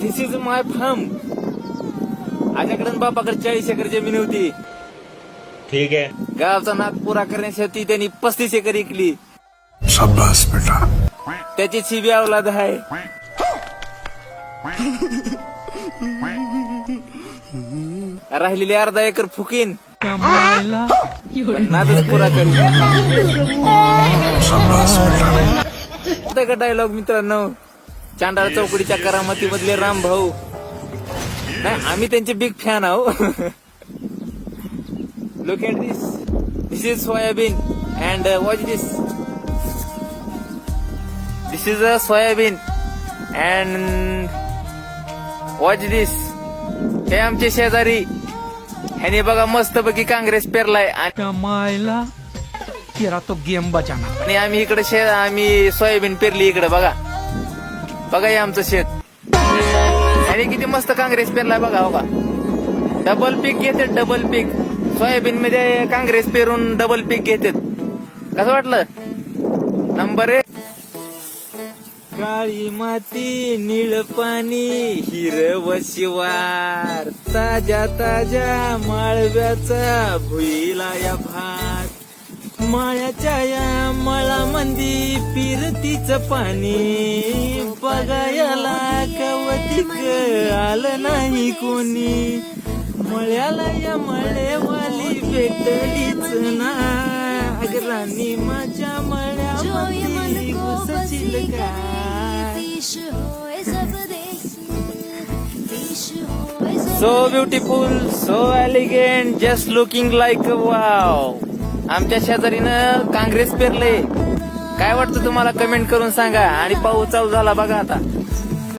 This is my form माझ्याकडे बापाकडे चाळीस acre जमीन होती. ठीक है गावचा नाद पुरा करण्यासाठी त्यांनी पस्तीस एकर इकली बेटा. त्याची छिबी अवलाद आहे. राहिलेली अर्धा एकर फुकीन. नादच पुरा करीन शाबाश बेटा. का डायलॉग मित्रांनो? चांडाळ चौकडीच्या करामती मधले राम भाऊ. नाही आम्ही त्यांचे बिग फॅन आहो. Look at this this is soybean and watch this this is a soybean and watch this हे आमचे शेजारी. ह्याने बघा मस्त पैकी काँग्रेस पेरलाय आणि कमायला तेरा तो गेम बचाना आणि आम्ही इकडे शेत आम्ही सोयाबीन पेरली इकडे बघा. बघा हे आमचं शेत. आणि किती मस्त काँग्रेस पेरलाय बघा बघा डबल पीक घेते डबल पीक सोयाबीन मध्ये काँग्रेस पेरून डबल पीक घेतात. कसं वाटलं? नंबर एक. काळी माती निळ पाणी हिरव शिवार. ताज्या ताज्या माळव्याचा भुईला या भात. मायाच्या या मंदी पिरतीच पाणी बघायला कवतिक आलं नाही कोणी. मळ्याला या मळेवाली भेटलीच ना. अगरानी माझ्या मळ्यामध्ये घुसशील का so beautiful, so elegant, just looking like a wow. आमच्या शेजारीनं काँग्रेस पेरले काय वाटतं तुम्हाला? कमेंट करून सांगा. आणि पाऊस चालू झाला बघा आता.